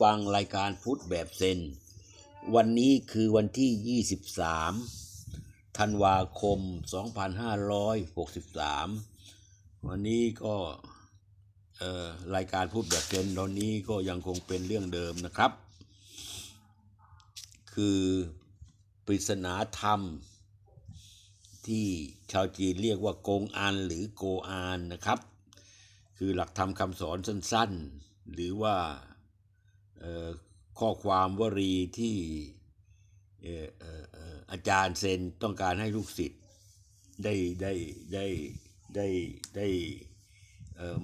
ฟังรายการพุทธแบบเซน วันนี้คือวันที่ 23 ธันวาคม 2563 วันนี้ก็เอ่อรายการพูดแบบเซนตอนนี้ก็ยังคงเป็นเรื่องเดิมนะครับ คือปริศนาธรรม ที่ชาวจีนเรียกว่ากงอันหรือโกอานนะครับ คือหลักธรรมคำสอนสั้นๆ หรือว่า ข้อความวลีที่อาจารย์เซนต้องการให้ลูกศิษย์ได้ได้ได้ได้ได้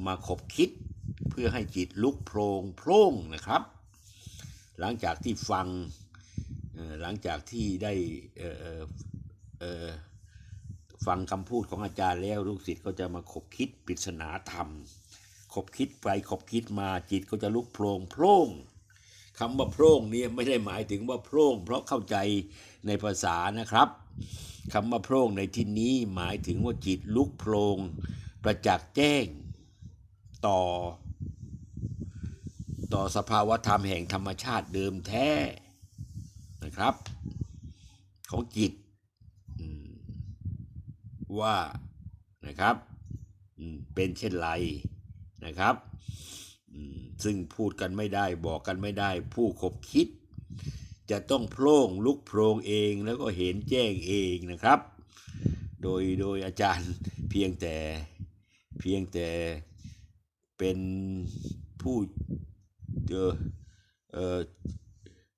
มาขบคิดเพื่อให้จิตลุกโพรงโพร่งนะครับ หลังจากที่ฟังหลังจากที่ได้ฟังคำพูดของอาจารย์แล้วลูกศิษย์ก็จะมาขบคิดปริศนาธรรม ขบคิดไปขบคิดมาจิตก็จะลุกโพรงโพร่ง คำว่าโพร่งเนี่ยไม่ได้หมายถึงว่าโพร่งเพราะเข้าใจในภาษานะครับคำว่าโพร่งในที่นี้หมายถึงว่าจิตลุกโพรงประจักษ์แจ้ง ต่อ ต่อสภาวธรรมแห่งธรรมชาติเดิมแท้นะครับ ของจิตว่านะครับเป็นเช่นไรนะครับ ซึ่งพูดกันไม่ได้บอกกันไม่ได้ ผู้คบคิด จะต้องโพร่งลุกโพรงเองแล้วก็เห็นแจ้งเองนะครับ โดยโดยอาจารย์เพียงแต่เพียงแต่เป็นผู้เออเออ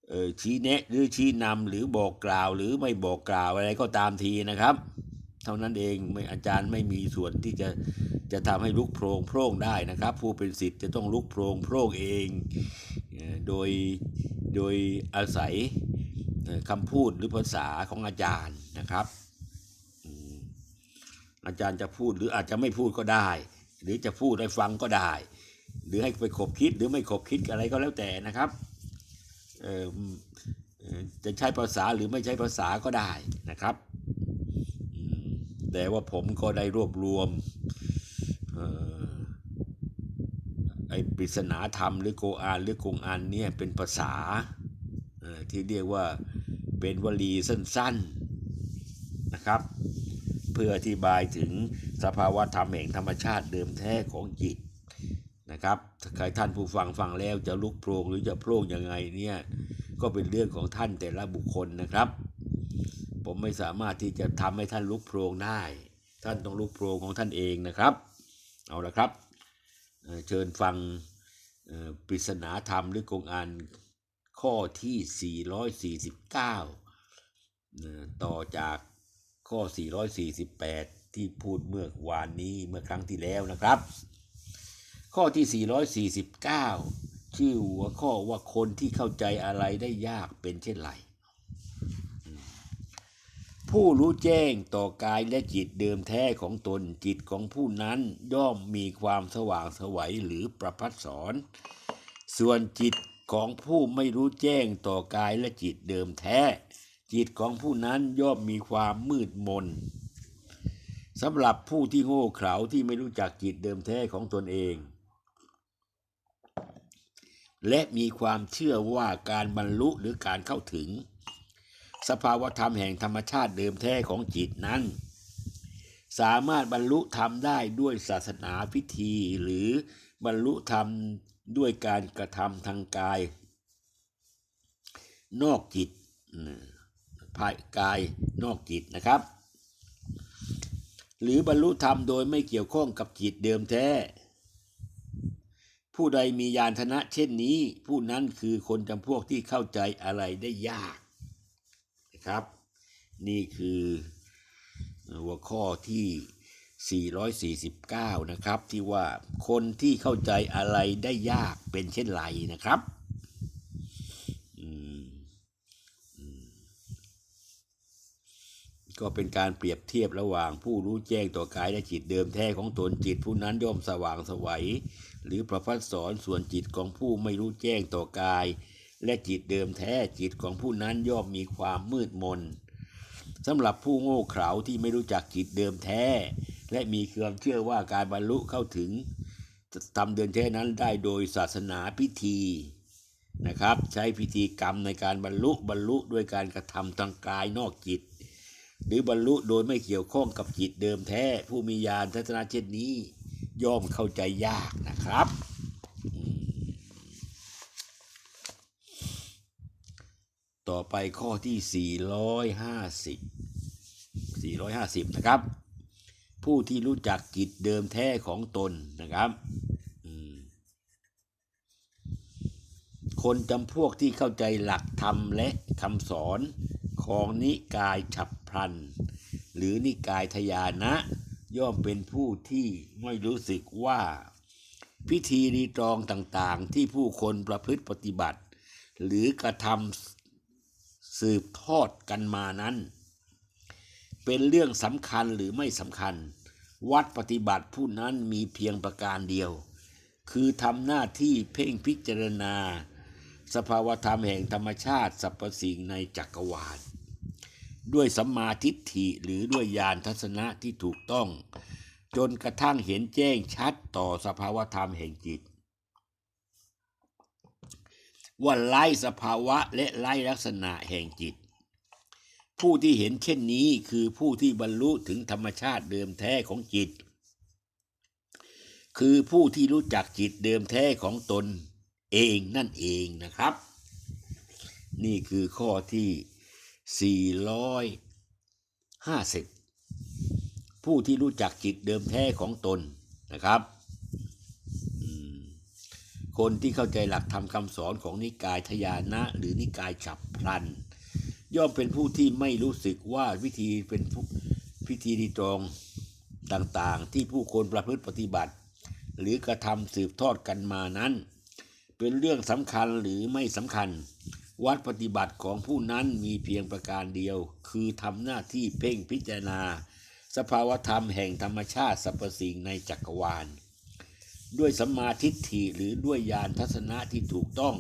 เออชี้แนะหรือชี้นำหรือบอกกล่าวหรือไม่บอกกล่าวอะไรก็ตามทีนะครับ เท่านั้นเองไม่อาจารย์ไม่มีส่วนที่จะ จะทำให้ลุกโพรงโพร่งได้นะครับ ผู้เป็นสิทธิ์จะต้องลุกโพรงโพร่งเองโดยโดยอาศัยเอ่อคำพูดหรือภาษาของอาจารย์นะครับ อาจารย์จะพูดหรืออาจจะไม่พูดก็ได้ หรือจะพูดให้ฟังก็ได้ หรือให้ไปขบคิดหรือไม่ขบคิดอะไรก็แล้วแต่นะครับจะใช้ภาษาหรือไม่ใช้ภาษาก็ได้นะครับ แต่ว่าผมก็ได้รวบรวม ไอปริศนาธรรมหรือโกอานหรือกงอันเนี่ยเป็นภาษาที่เรียกว่าเป็นวลีสั้นๆนะครับ เพื่ออธิบายถึงสภาวะธรรมแห่งธรรมชาติเดิมแท้ของจิตนะครับใครท่านผู้ฟังฟังแล้วจะลุกโพรงหรือจะโพร่งยังไงเนี่ยก็เป็นเรื่องของท่านแต่ละบุคคลนะครับ ผมไม่สามารถที่จะทำให้ท่านลุกโพรงได้ ท่านต้องลุกโพรงของท่านเองนะครับ เอาละครับเชิญฟังปริศนาธรรมหรือกงอานข้อที่ 449เอ่อต่อจากข้อ 448 ที่พูดเมื่อวานนี้เมื่อครั้งที่แล้วนะครับ ข้อที่ 449 ชื่อหัวข้อว่าคนที่เข้าใจอะไรได้ยากเป็นเช่นไร ผู้รู้แจ้งต่อกายและจิตเดิมแท้ของตนจิตของผู้นั้นย่อมมีความสว่างสวัยหรือประพัดสอน ส่วนจิตของผู้ไม่รู้แจ้งต่อกายและจิตเดิมแท้ จิตของผู้นั้นย่อมมีความมืดมนสำหรับผู้ที่โง่เขลาที่ไม่รู้จักจิตเดิมแท้ของตนเอง และมีความเชื่อว่าการบรรลุหรือการเข้าถึง สภาวธรรมแห่งธรรมชาติเดิมแท้ของจิตนั้น สามารถบรรลุธรรมได้ด้วยศาสนาพิธี หรือบรรลุธรรมด้วยการกระทำทางกาย นอกจิตภายกายนอกจิตนะครับ หรือบรรลุธรรมโดยไม่เกี่ยวข้องกับจิตเดิมแท้ ผู้ใดมียานทนะเช่นนี้ ผู้นั้นคือคนจำพวกที่เข้าใจอะไรได้ยาก ครับ นี่คือหัวข้อที่ 449 นะครับ ที่ว่าคนที่เข้าใจอะไรได้ยากเป็นเช่นไรนะครับก็เป็นการเปรียบเทียบระหว่างผู้รู้แจ้งต่อกายและจิตเดิมแท้ของตนจิต ผู้นั้นย่อมสว่างสวัย หรือประพัดสอนส่วนจิตของผู้ไม่รู้แจ้งต่อกาย และจิตเดิมแท้จิตของผู้นั้นย่อมมีความมืดมนสำหรับผู้โง่เขลาที่ไม่รู้จักจิตเดิมแท้ และมีความเชื่อว่าการบรรลุเข้าถึงทำเดินแท้นั้นได้โดยศาสนาพิธีนะครับ ใช้พิธีกรรมในการบรรลุบรรลุด้วยการกระทำทางกายนอกจิต หรือบรรลุโดยไม่เกี่ยวข้องกับจิตเดิมแท้ ผู้มีญาณทัศนะเช่นนี้ ย่อมเข้าใจยากนะครับอืม ต่อไปข้อที่ 450 450 นะครับ ผู้ที่รู้จักจิตเดิมแท้ของตนนะครับคนจำพวกที่เข้าใจหลักธรรมและคำสอนของนิกายฉับพลัน หรือนิกายทยานะ ย่อมเป็นผู้ที่ไม่รู้สึกว่า พิธีรีตรองต่างๆ ที่ผู้คนประพฤติปฏิบัติ หรือกระทำ สืบทอดกันมานั้น เป็นเรื่องสำคัญหรือไม่สำคัญ วัดปฏิบัติผู้นั้นมีเพียงประการเดียว คือทำหน้าที่เพ่งพิจารณา สภาวธรรมแห่งธรรมชาติสรรพสิ่งในจักรวาลด้วยสัมมาทิฏฐิหรือด้วยญาณทัศนะที่ถูกต้อง จนกระทั่งเห็นแจ้งชัดต่อสภาวธรรมแห่งจิต ว่าไล่สภาวะและไล่ลักษณะแห่งจิต ผู้ที่เห็นเช่นนี้คือผู้ที่บรรลุถึงธรรมชาติเดิมแท้ของจิต คือผู้ที่รู้จักจิตเดิมแท้ของตนเองนั่นเองนะครับ นี่คือข้อที่ 450 ผู้ที่รู้จักจิตเดิมแท้ของตนนะครับ คนที่เข้าใจหลักธรรมคำสอนของนิกายทยานะหรือนิกายฉับพลัน ย่อมเป็นผู้ที่ไม่รู้สึกว่าวิธีเป็นพิธีดีตรงต่างๆ ที่ผู้คนประพฤติปฏิบัติ หรือกระทำสืบทอดกันมานั้น เป็นเรื่องสำคัญหรือไม่สำคัญ วัดปฏิบัติของผู้นั้นมีเพียงประการเดียว คือทำหน้าที่เพ่งพิจารณา สภาวธรรมแห่งธรรมชาติสรรพสิ่งในจักรวาล ด้วยสัมมาทิฏฐิหรือด้วยญาณทัศนะที่ถูกต้อง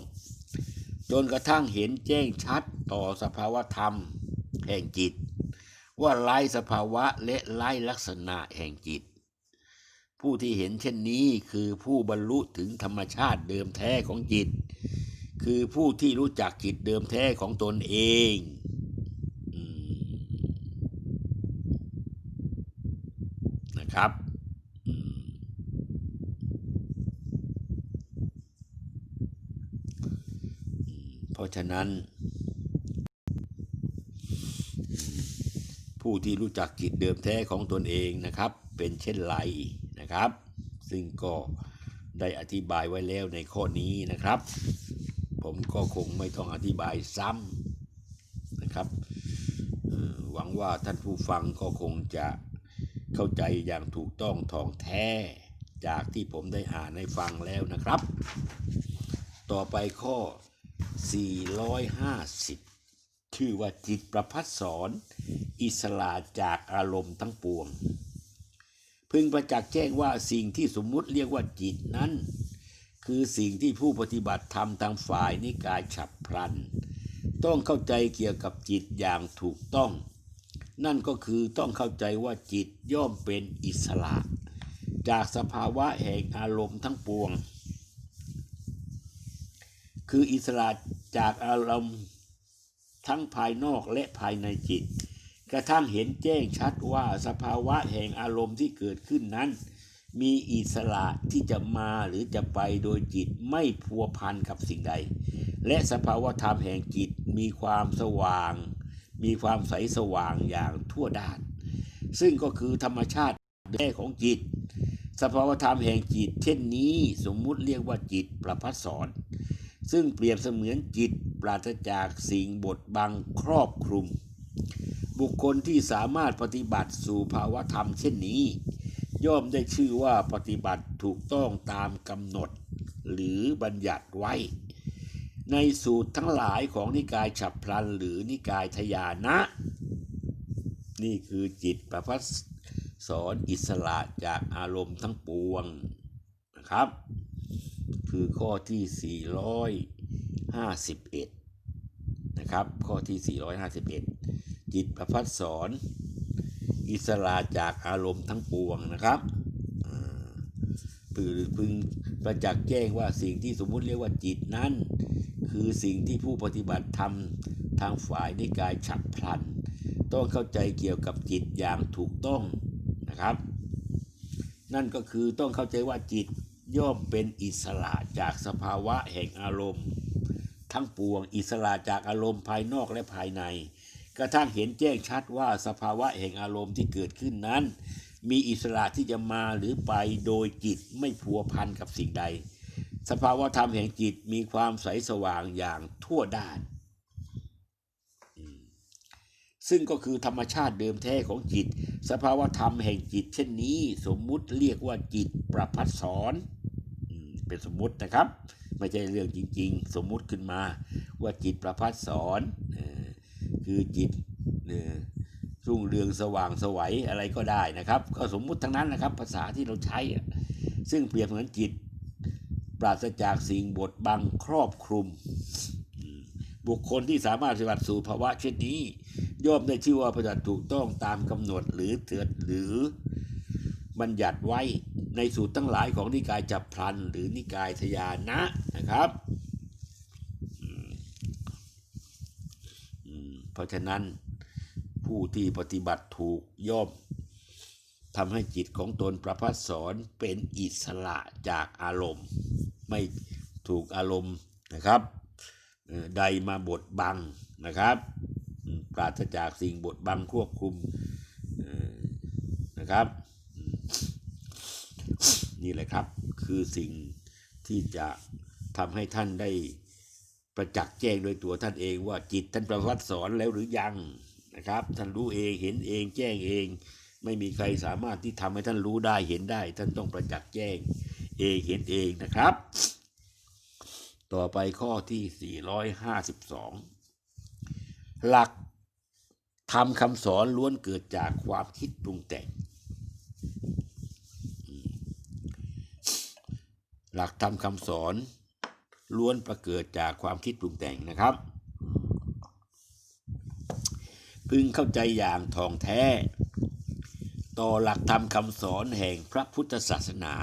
จนกระทั่งเห็นแจ้งชัดต่อสภาวธรรม แห่งจิต ว่าไล่สภาวะและไล่ลักษณะแห่งจิต ผู้ที่เห็นเช่นนี้คือผู้บรรลุถึงธรรมชาติเดิมแท้ของจิต คือผู้ที่รู้จักจิตเดิมแท้ของตนเองนะครับอืมอืม เพราะฉะนั้น ผู้ที่รู้จักจิตเดิมแท้ของตนเองนะครับ เป็นเช่นไรนะครับ ซึ่งก็ได้อธิบายไว้แล้วในข้อนี้นะครับ ผมก็คงไม่ต้องอธิบายซ้ำนะครับหวังว่าท่านผู้ฟังก็คงจะเข้าใจอย่างถูกต้องท่องแท้จากที่ผมได้อ่านให้ฟังแล้วนะครับ ต่อไปข้อ 450 ชื่อว่าจิตประพัดสอน อิสระจากอารมณ์ทั้งปวง พึงประจักษ์แจ้งว่าสิ่งที่สมมุติเรียกว่าจิตนั้น คือสิ่งที่ผู้ปฏิบัติธรรมทางฝ่ายนิกายฉับพลัน ต้องเข้าใจเกี่ยวกับจิตอย่างถูกต้อง นั่นก็คือต้องเข้าใจว่าจิตย่อมเป็นอิสระ จากสภาวะแห่งอารมณ์ทั้งปวง คืออิสระจากอารมณ์ทั้งภายนอกและภายในจิต กระทั่งเห็นแจ้งชัดว่าสภาวะแห่งอารมณ์ที่เกิดขึ้นนั้น มีอิสระที่จะมาหรือจะไปโดยจิตไม่พัวพันกับสิ่งใด และสภาวะธรรมแห่งจิตมีความสว่าง มีความใสสว่างอย่างทั่วด้าน ซึ่งก็คือธรรมชาติแท้ของจิต สภาวะธรรมแห่งจิต เช่นนี้สมมุติเรียกว่าจิตประพัดสอน ซึ่งเปรียบเสมือนจิตปราศจากสิ่งบดบังครอบคลุม บุคคลที่สามารถปฏิบัติสู่ภาวะธรรมเช่นนี้ ย่อมได้ชื่อว่าปฏิบัติถูกต้องตามกำหนด หรือบัญญัติไว้ ในสูตรทั้งหลายของนิกายฉับพลันหรือนิกายทยานะ นี่คือจิตประพัดสอนอิสระจากอารมณ์ทั้งปวงนะครับ คือข้อที่ 451 นะครับ ข้อที่ 451 จิตประพัดสอน อิสระจากอารมณ์ทั้งปวงนะครับพึงพึงประจักษ์แจ้งว่าสิ่งที่สมมุติเรียกว่าจิตนั้น คือสิ่งที่ผู้ปฏิบัติทำทางฝ่ายนิกายฉับพลัน ต้องเข้าใจเกี่ยวกับจิตอย่างถูกต้องนะครับ นั่นก็คือต้องเข้าใจว่าจิต ย่อมเป็นอิสระจากสภาวะแห่งอารมณ์ ทั้งปวงอิสระจากอารมณ์ภายนอกและภายใน กระทั่งเห็นแจ้งชัดว่าสภาวะแห่งอารมณ์ที่เกิดขึ้นนั้น มีอิสระที่จะมาหรือไปโดยจิตไม่พัวพันกับสิ่งใด สภาวะธรรมแห่งจิตมีความใสสว่างอย่างทั่วด้าน ซึ่งก็คือธรรมชาติเดิมแท้ของจิต สภาวะธรรมแห่งจิต เช่นนี้สมมุติเรียกว่าจิตประพัดสอนเป็นสมมุตินะครับ ไม่ใช่เรื่องจริง ๆ สมมุติขึ้นมาว่าจิตประพัดสอนคือจิตรุ่งเรืองสว่างไสวัยอะไรก็ได้นะครับ ก็สมมุติทั้งนั้นนะครับ ภาษาที่เราใช้ ซึ่งเปรียบเหมือนจิต ปราศจากสิ่งบดบังครอบคลุม บุคคลที่สามารถปฏิบัติสู่ภาวะเช่นนี้ย่อมได้ชื่อว่าปฏิบัติถูกต้องตามกำหนดหรือเถือหรือบัญญัติไว้ในสูตรทั้งหลายของนิกายจับพลัน หรือนิกายทยานะนะครับเพราะฉะนั้นผู้ที่ปฏิบัติถูกย่อมทำให้จิตของตนประพัดสอนเป็นอิสระจากอารมณ์ ไม่ถูกอารมณ์นะครับ ใดมาบดบังนะครับ ปราศจากสิ่งบดบังควบคุมนะครับ นี่แหละครับคือสิ่งที่จะทำให้ท่านได้ประจักษ์แจ้งโดยตัวท่านเองว่าจิตท่านประวัติสอนแล้วหรือยังนะครับ ท่านรู้เองเห็นเองแจ้งเอง ไม่มีใครสามารถที่ทำให้ท่านรู้ได้เห็นได้ ท่านต้องประจักษ์แจ้งเองเห็นเองนะครับ ต่อไปข้อที่ 452 หลักทำคำสอนล้วนเกิดจากความคิดปรุงแต่ง หลักธรรมคำสอนล้วนประเกิดจากความคิดปรุงแต่งนะครับ พึงเข้าใจอย่างทองแท้ ต่อหลักธรรมคำสอนแห่งพระพุทธศาสนา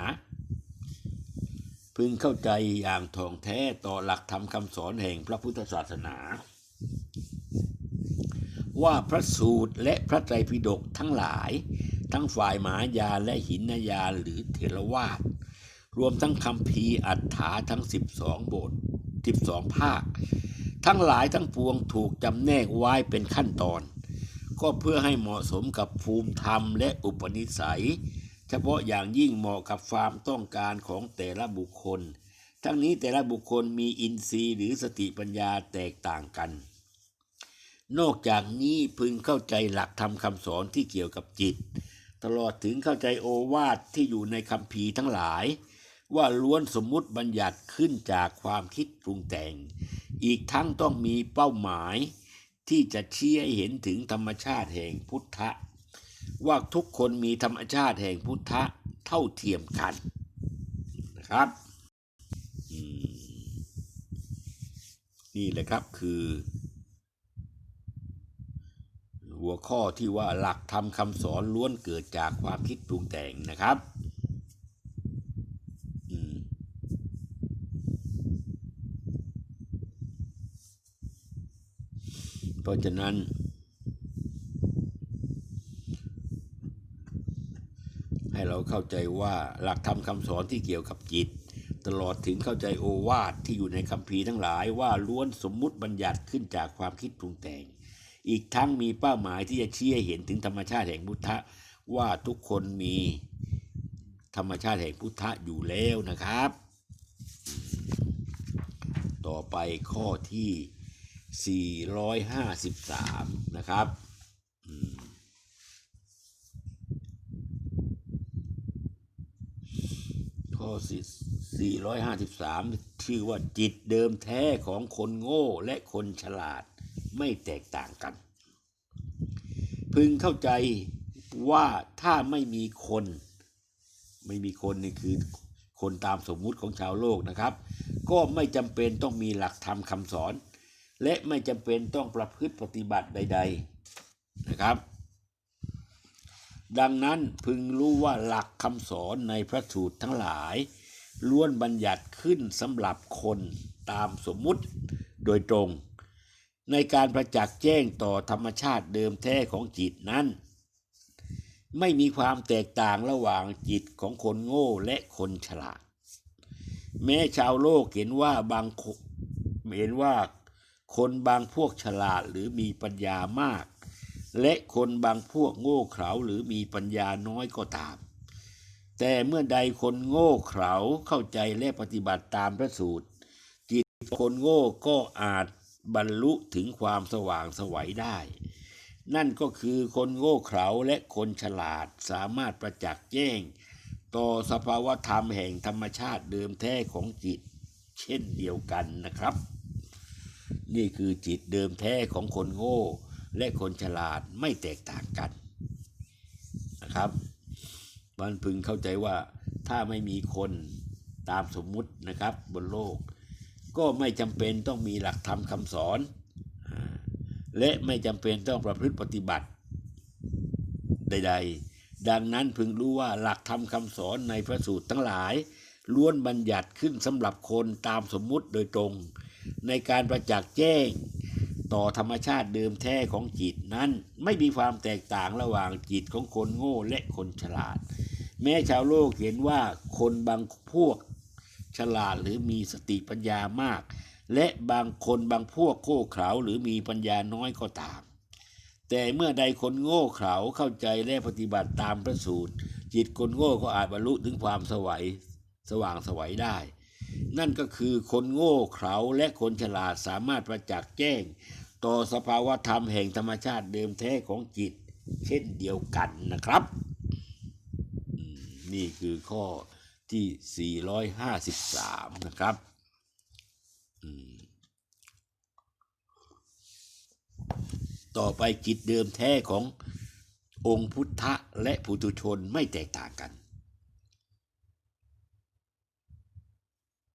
พึงเข้าใจอย่างทองแท้ต่อหลักธรรมคำสอนแห่งพระพุทธศาสนา ว่าพระสูตรและพระไตรปิฎกทั้งหลาย ทั้งฝ่ายมหายาและหินยาหรือเทรวาทรวมทั้งคำพีอัฏฐาทั้ง 12 บท 12 ภาค ทั้งหลายทั้งปวงถูกจำแนกไว้เป็นขั้นตอน ก็เพื่อให้เหมาะสมกับภูมิธรรมและอุปนิสัย เฉพาะอย่างยิ่งเหมาะกับความต้องการของแต่ละบุคคล ทั้งนี้แต่ละบุคคลมีอินทรีย์หรือสติปัญญาแตกต่างกัน นอกจากนี้พึงเข้าใจหลักธรรมคำสอนที่เกี่ยวกับจิต ตลอดถึงเข้าใจโอวาทที่อยู่ในคำพีทั้งหลาย ว่าล้วนสมมุติบัญญัติขึ้นจากความคิดปรุงแต่ง อีกทั้งต้องมีเป้าหมายที่จะชี้ให้เห็นถึงธรรมชาติแห่งพุทธะ ว่าทุกคนมีธรรมชาติแห่งพุทธะเท่าเทียมกันนะครับนี่แหละครับคือ หัวข้อที่ว่าหลักธรรมคำสอนล้วนเกิดจากความคิดปรุงแต่งนะครับเพราะฉะนั้น ให้ เราเข้าใจว่าหลักธรรมคำสอนที่เกี่ยวกับจิต ตลอดถึงเข้าใจโอวาทที่อยู่ในคัมภีร์ทั้งหลายว่าล้วนสมมุติบัญญัติขึ้นจากความคิดปรุงแต่ง อีกทั้งมีเป้าหมายที่จะเชี้ให้เห็นถึงธรรมชาติแห่งพุทธะว่าทุกคนมีธรรมชาติแห่งพุทธะอยู่แล้วนะครับ ต่อไปข้อที่ 453 นะครับ 2453 ชื่อว่าจิตเดิมแท้ของคนโง่และคนฉลาดไม่แตกต่างกัน พึงเข้าใจว่าถ้าไม่มีคน ไม่มีคนนี่คือคนตามสมมุติของชาวโลกนะครับ ก็ไม่จำเป็นต้องมีหลักธรรมคำสอน และไม่จำเป็นต้องประพฤติปฏิบัติใด ๆนะครับ ดังนั้นพึงรู้ว่าหลักคำสอนในพระสูตรทั้งหลายล้วนบัญญัติขึ้นสำหรับคนตามสมมุติโดยตรง ในการประจักษ์แจ้งต่อธรรมชาติเดิมแท้ของจิตนั้น ไม่มีความแตกต่างระหว่างจิตของคนโง่และคนฉลาด แม้ชาวโลกเห็นว่าบางคเห็นว่าคนบางพวกฉลาดหรือมีปัญญามาก และคนบางพวกโง่เขลาหรือมีปัญญาน้อยก็ตาม แต่เมื่อใดคนโง่เขลาเข้าใจและปฏิบัติตามพระสูตร จิตคนโง่ก็อาจบรรลุถึงความสว่างสวัยได้ นั่นก็คือคนโง่เขลาและคนฉลาดสามารถประจักษ์แจ้ง ต่อสภาวธรรมแห่งธรรมชาติเดิมแท้ของจิต เช่นเดียวกันนะครับ นี่คือจิตเดิมแท้ของคนโง่ และคนฉลาดไม่แตกต่างกันนะครับมันพึงเข้าใจว่าถ้าไม่มีคนตามสมมุตินะครับบนโลก ก็ไม่จำเป็นต้องมีหลักธรรมคำสอน และไม่จำเป็นต้องประพฤติปฏิบัติใด ๆ ดังนั้นพึงรู้ว่าหลักธรรมคำสอนในพระสูตรทั้งหลายล้วนบัญญัติขึ้นสำหรับคนตามสมมุติโดยตรง ในการประจักษ์แจ้ง ต่อธรรมชาติเดิมแท้ของจิตนั้น ไม่มีความแตกต่างระหว่างจิตของคนโง่และคนฉลาด แม้ชาวโลกเห็นว่าคนบางพวกฉลาดหรือมีสติปัญญามาก และบางคนบางพวกโง่เขลาหรือมีปัญญาน้อยก็ตาม แต่เมื่อใดคนโง่เขลาเข้าใจและปฏิบัติตามพระสูตร จิตคนโง่ก็อาจบรรลุถึงความสวัยสว่างสวัยได้ นั่นก็คือคนโง่เขลาและคนฉลาดสามารถประจักษ์แจ้ง ต่อสภาวธรรมแห่งธรรมชาติเดิมแท้ของจิต เช่นเดียวกันนะครับ นี่คือข้อที่ 453 นะครับต่อไปจิตเดิมแท้ขององค์พุทธะและปุถุชนไม่แตกต่างกัน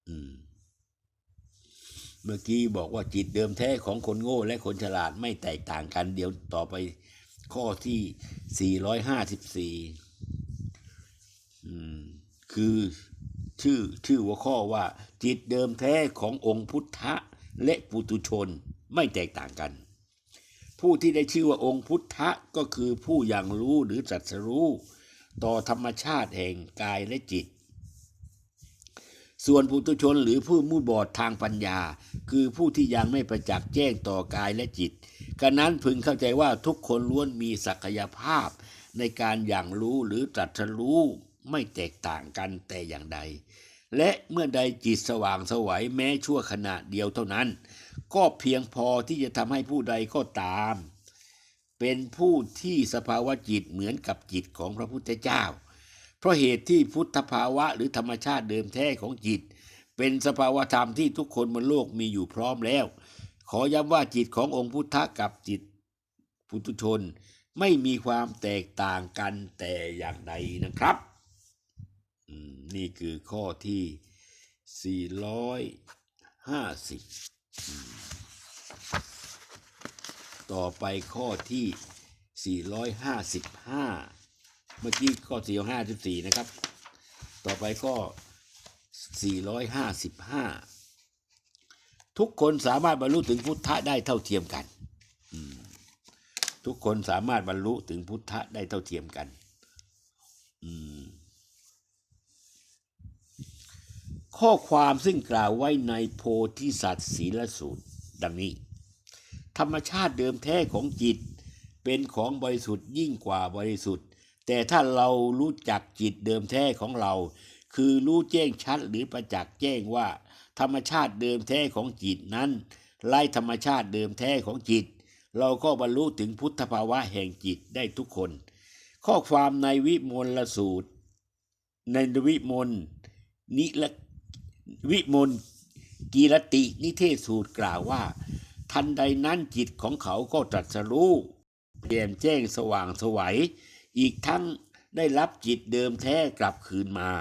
อืม เมื่อกี้บอกว่าจิตเดิมแท้ของคนโง่และคนฉลาดไม่แตกต่างกัน เดี๋ยวต่อไปข้อที่ 454อืมคือชื่อชื่อหัวข้อว่า จิตเดิมแท้ขององค์พุทธะและปุตุชนไม่แตกต่างกัน ผู้ที่ได้ชื่อว่าองค์พุทธะก็คือผู้อย่างรู้หรือตรัสรู้ต่อธรรมชาติแห่งกายและจิต ส่วนปุถุชนหรือผู้มืดบอดทางปัญญา คือผู้ที่ยังไม่ประจักษ์แจ้งต่อกายและจิตกะนั้นพึงเข้าใจว่าทุกคนล้วนมีศักยภาพ ในการอย่างรู้หรือตรัสรู้ไม่แตกต่างกันแต่อย่างใด และเมื่อใดจิตสว่างสวัยแม้ชั่วขณะเดียวเท่านั้น ก็เพียงพอที่จะทำให้ผู้ใดก็ตาม เป็นผู้ที่สภาวะจิตเหมือนกับจิตของพระพุทธเจ้า เพราะเหตุที่พุทธภาวะหรือธรรมชาติเดิมแท้ของจิต เป็นสภาวธรรมที่ทุกคนบนโลกมีอยู่พร้อมแล้ว ขอย้ำว่าจิตขององค์พุทธกับจิตปุถุชน ไม่มีความแตกต่างกันแต่อย่างใดนะครับ นี่คือข้อที่ 450อืมต่อไปข้อที่ 455 เมื่อกี้ข้อ454นะครับ ต่อไปก็455ทุกคนสามารถบรรลุถึงพุทธะได้เท่าเทียมกันทุกคนสามารถบรรลุถึงพุทธะได้เท่าเทียมกันข้อความซึ่งกล่าวไว้ในโพธิสัตว์ศีลสูตร ดังนี้ ธรรมชาติเดิมแท้ของจิตเป็นของบริสุทธิ์ยิ่งกว่าบริสุทธิ์ แต่ถ้าเรารู้จักจิตเดิมแท้ของเรา คือรู้แจ้งชัดหรือประจักษ์แจ้งว่า ธรรมชาติเดิมแท้ของจิตนั้น ไล่ธรรมชาติเดิมแท้ของจิต เราก็บรรลุถึงพุทธภาวะแห่งจิตได้ทุกคน ข้อความในวิมลสูตร ในวิมลนิละวิมลกีรตินิเทศสูตรกล่าวว่า ทันใดนั้นจิตของเขาก็ตรัสรู้แจ่มแจ้งสว่างสวัย อีกทั้งได้รับจิตเดิมแท้กลับคืนมา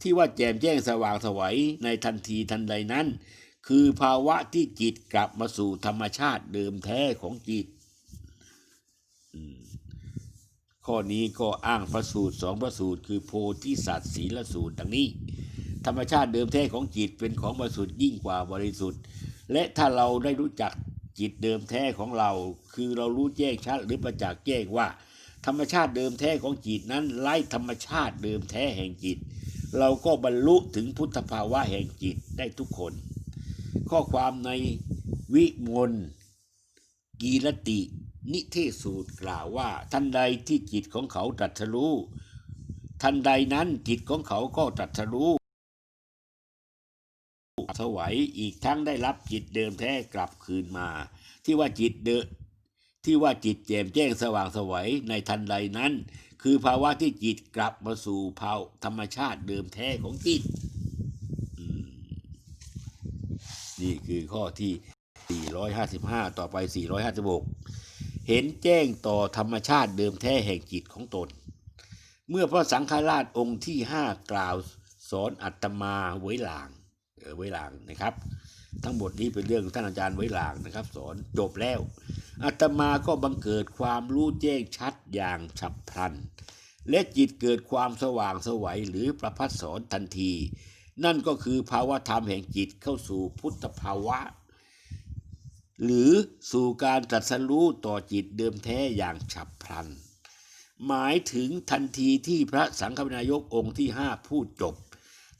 ที่ว่าแจ่มแจ้งสว่างสวัยในทันทีทันใดนั้น คือภาวะที่จิตกลับมาสู่ธรรมชาติเดิมแท้ของจิต ข้อนี้ก็อ้างพระสูตรสองพระสูตร คือโพธิสัตว์ศีลสูตรดังนี้ ธรรมชาติเดิมแท้ของจิตเป็นของบริสุทธิ์ยิ่งกว่าบริสุทธิ์ และถ้าเราได้รู้จักจิตเดิมแท้ของเรา คือเรารู้แจ้งชัดหรือประจักษ์แจ้งว่า ธรรมชาติเดิมแท้ของจิตนั้นไล่ธรรมชาติเดิมแท้แห่งจิต เราก็บรรลุถึงพุทธภาวะแห่งจิตได้ทุกคน ข้อความในวิมลกีรติ นิเทศสูตรกล่าวว่าทันใดที่จิตของเขาตรัสรู้ทันใดนั้นจิตของเขาก็ตรัสรู้สวัยอีกทั้งได้รับจิตเดิมแท้กลับคืนมา ที่ว่าจิตเดม ที่ว่าจิตแจ่มแจ้งสว่างสวัยในทันใดนั้น คือภาวะที่จิตกลับมาสู่ภาวธรรมชาติเดิมแท้ของจิต นี่คือข้อที่ 455 ต่อไป 456 เห็นแจ้งต่อธรรมชาติเดิมแท้แห่งจิตของตน เมื่อพระสังฆราชองค์ที่ห้ากล่าวสอนอัตมาไว้หลางเออไว้หลางนะครับ ทั้งหมดนี้เป็นเรื่องท่านอาจารย์ไว้หลางนะครับ สอนจบแล้ว อัตมาก็บังเกิดความรู้แจ้งชัดอย่างฉับพลัน และจิตเกิดความสว่างสวัยหรือประพัดสอนทันที นั่นก็คือภาวะธรรมแห่งจิตเข้าสู่พุทธภาวะ หรือสู่การตรัสรู้ต่อจิตเดิมแท้อย่างฉับพลัน หมายถึงทันทีที่พระสังฆนายกองค์ที่ห้าพูดจบ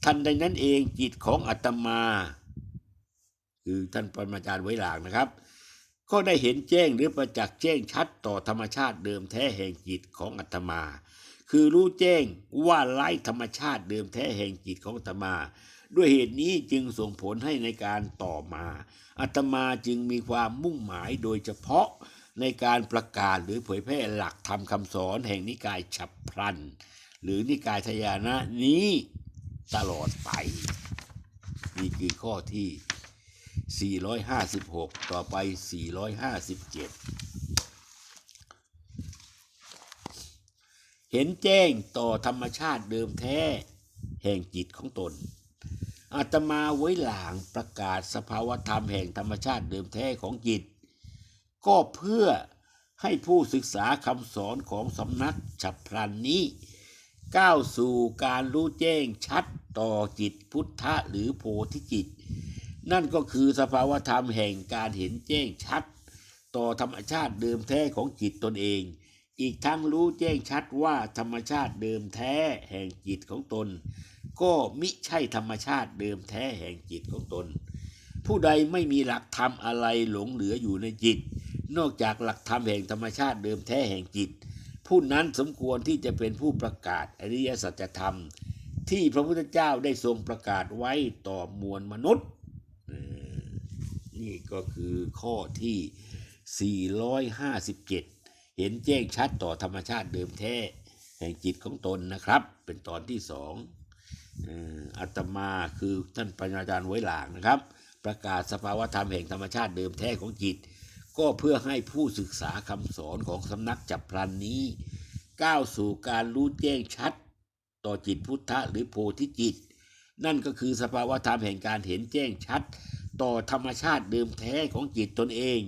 ทันใดนั้นเองจิตของอาตมา คือท่านปรมาจารย์ไว้หลางนะครับ ก็ได้เห็นแจ้งหรือประจักษ์แจ้งชัดต่อธรรมชาติเดิมแท้แห่งจิตของอาตมา คือรู้แจ้งว่าไล่ธรรมชาติเดิมแท้แห่งจิตของอาตมา ด้วยเหตุนี้จึงส่งผลให้ในการต่อมาอาตมาจึงมีความมุ่งหมายโดยเฉพาะในการประกาศหรือเผยแพร่หลักธรรมคำสอนแห่งนิกายฉับพลัน หรือนิกายทยานะนี้ตลอดไปนี่คือข้อที่ 456 ต่อไป 457 เห็นแจ้งต่อธรรมชาติเดิมแท้ แห่งจิตของตน อาตมาไว้หลางประกาศสภาวธรรมแห่งธรรมชาติเดิมแท้ของจิต ก็เพื่อให้ผู้ศึกษาคำสอนของสำนักฉับพลันนี้ ก้าวสู่การรู้แจ้งชัดต่อจิตพุทธะหรือโพธิจิต นั่นก็คือสภาวธรรมแห่งการเห็นแจ้งชัด ต่อธรรมชาติเดิมแท้ของจิตตนเอง อีกทั้งรู้แจ้งชัดว่าธรรมชาติเดิมแท้แห่งจิตของตน ก็มิใช่ธรรมชาติเดิมแท้แห่งจิตของตน ผู้ใดไม่มีหลักธรรมอะไรหลงเหลืออยู่ในจิต นอกจากหลักธรรมแห่งธรรมชาติเดิมแท้แห่งจิต ผู้นั้นสมควรที่จะเป็นผู้ประกาศอริยสัจธรรม ที่พระพุทธเจ้าได้ทรงประกาศไว้ต่อมวลมนุษย์ นี่ก็คือข้อที่ 457 เห็นแจ้งชัดต่อธรรมชาติเดิมแท้ แห่งจิตของตนนะครับ เป็นตอนที่สองอ่ออาตมาคือท่านปัญญาจารย์ไว้หลางนะครับ ประกาศสภาวธรรมแห่งธรรมชาติเดิมแท้ของจิต ก็เพื่อให้ผู้ศึกษาคำสอนของสำนักจับพลันนี้ ก้าวสู่การรู้แจ้งชัด ต่อจิตพุทธะหรือโพธิจิต นั่นก็คือสภาวธรรมแห่งการเห็นแจ้งชัด ต่อธรรมชาติเดิมแท้ของจิตตนเอง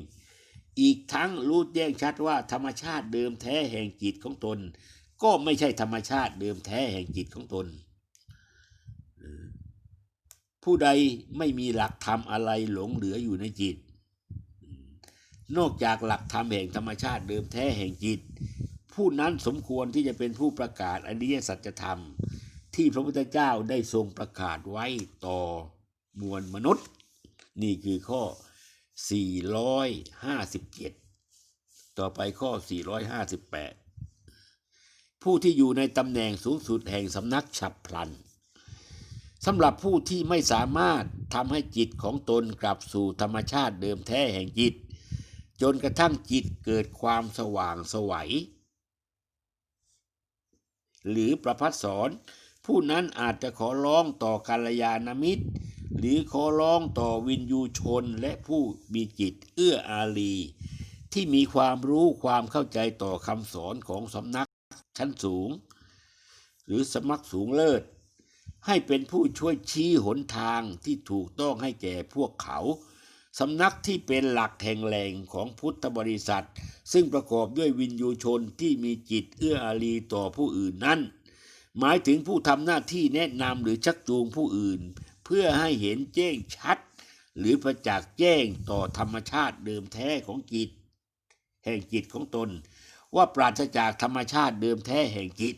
อีกทั้งรู้แจ้งชัดว่าธรรมชาติเดิมแท้แห่งจิตของตน ก็ไม่ใช่ธรรมชาติเดิมแท้แห่งจิตของตน ผู้ใดไม่มีหลักธรรมอะไรหลงเหลืออยู่ในจิต นอกจากหลักธรรมแห่งธรรมชาติเดิมแท้แห่งจิต ผู้นั้นสมควรที่จะเป็นผู้ประกาศอริยสัจธรรม ที่พระพุทธเจ้าได้ทรงประกาศไว้ต่อมวลมนุษย์ นี่คือข้อ 457 ต่อไปข้อ 458 ผู้ที่อยู่ในตำแหน่งสูงสุดแห่งสำนักฉับพลันสำหรับผู้ที่ไม่สามารถทำให้จิตของตนกลับสู่ธรรมชาติเดิมแท้แห่งจิต จนกระทั่งจิตเกิดความสว่างสวัย หรือประพัดสอน ผู้นั้นอาจจะขอร้องต่อกัลยาณมิตร หรือขอร้องต่อวินยูชนและผู้มีจิตเอื้ออารี ที่มีความรู้ความเข้าใจต่อคำสอนของสำนักชั้นสูง หรือสมัครสูงเลิศ ให้เป็นผู้ช่วยชี้หนทางที่ถูกต้องให้แก่พวกเขาสำนักที่เป็นหลักแห่งแหล่งของพุทธบริษัท ซึ่งประกอบด้วยวินยูชนที่มีจิตเอื้ออารีต่อผู้อื่นนั้น หมายถึงผู้ทำหน้าที่แนะนำหรือชักจูงผู้อื่น เพื่อให้เห็นแจ้งชัด หรือประจักษ์แจ้งต่อธรรมชาติเดิมแท้ของจิต แห่งจิตของตน ว่าปราศจากธรรมชาติเดิมแท้แห่งจิต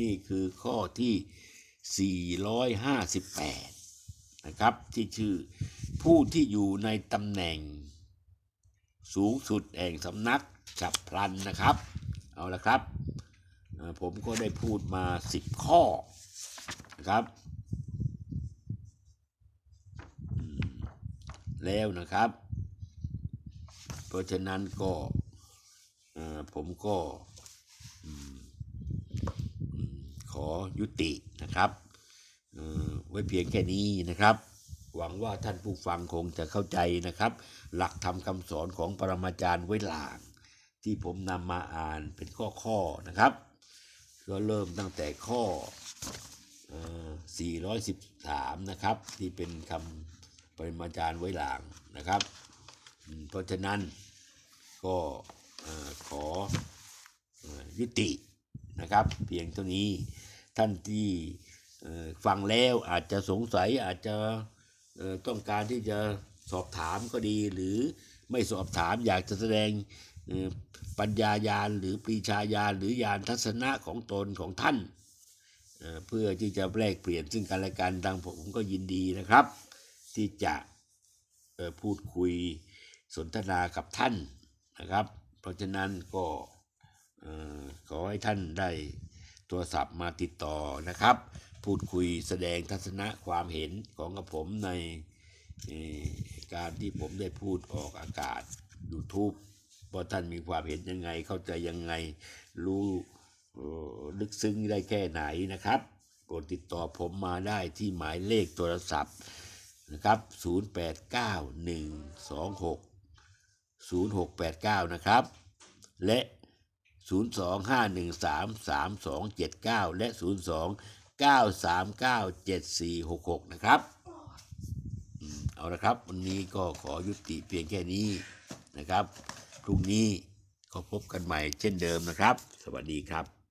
นี่คือข้อที่ 458 นะครับที่ชื่อผู้ที่อยู่ในตำแหน่ง สูงสุดแห่งสำนักฉับพลันนะครับ เอาละครับ ผมก็ได้พูดมา10ข้อนะครับแล้วนะครับ เพราะฉะนั้นก็ผมก็ขอยุตินะครับไว้เพียงแค่นี้นะครับ หวังว่าท่านผู้ฟังคงจะเข้าใจนะครับ หลักธรรมคำสอนของปรมาจารย์ไว้หลาง ที่ผมนำมาอ่านเป็นข้อๆนะครับ ก็เริ่มตั้งแต่ข้อ413 นะครับ ที่เป็นคำปริมาจารย์ไว้หลางนะครับ เพราะฉะนั้นก็ขออยุตินะครับ เพียงเท่านี้ท่านที่ฟังแล้วอาจจะสงสัยอาจจะต้องการที่จะสอบถามก็ดีหรือไม่สอบถามอยากจะแสดง ปัญญายาณหรือปรีชาญาณหรือยานทัศนะของตนของท่าน เพื่อที่จะแลกเปลี่ยนซึ่งกันและกันทางผมก็ยินดีนะครับ ที่จะพูดคุยสนทนากับท่านนะครับ เพราะฉะนั้นก็ขอให้ท่านได้โทรศัพท์มาติดต่อนะครับ พูดคุยแสดงทัศนะความเห็นของกับผมในการที่ผมได้พูดออกอากาศ YouTube ว่าท่านมีความเห็นยังไงเข้าใจยังไง รู้ลึกซึ้งได้แค่ไหนนะครับโปรดติดต่อผมมาได้ที่หมายเลขโทรศัพท์นะครับ 089126 0689 นะครับ และ 025133279 และ 029397466 นะครับ เอาละครับ วันนี้ก็ขอยุติเพียงแค่นี้นะครับ พรุ่งนี้ก็พบกันใหม่เช่นเดิมนะครับ สวัสดีครับ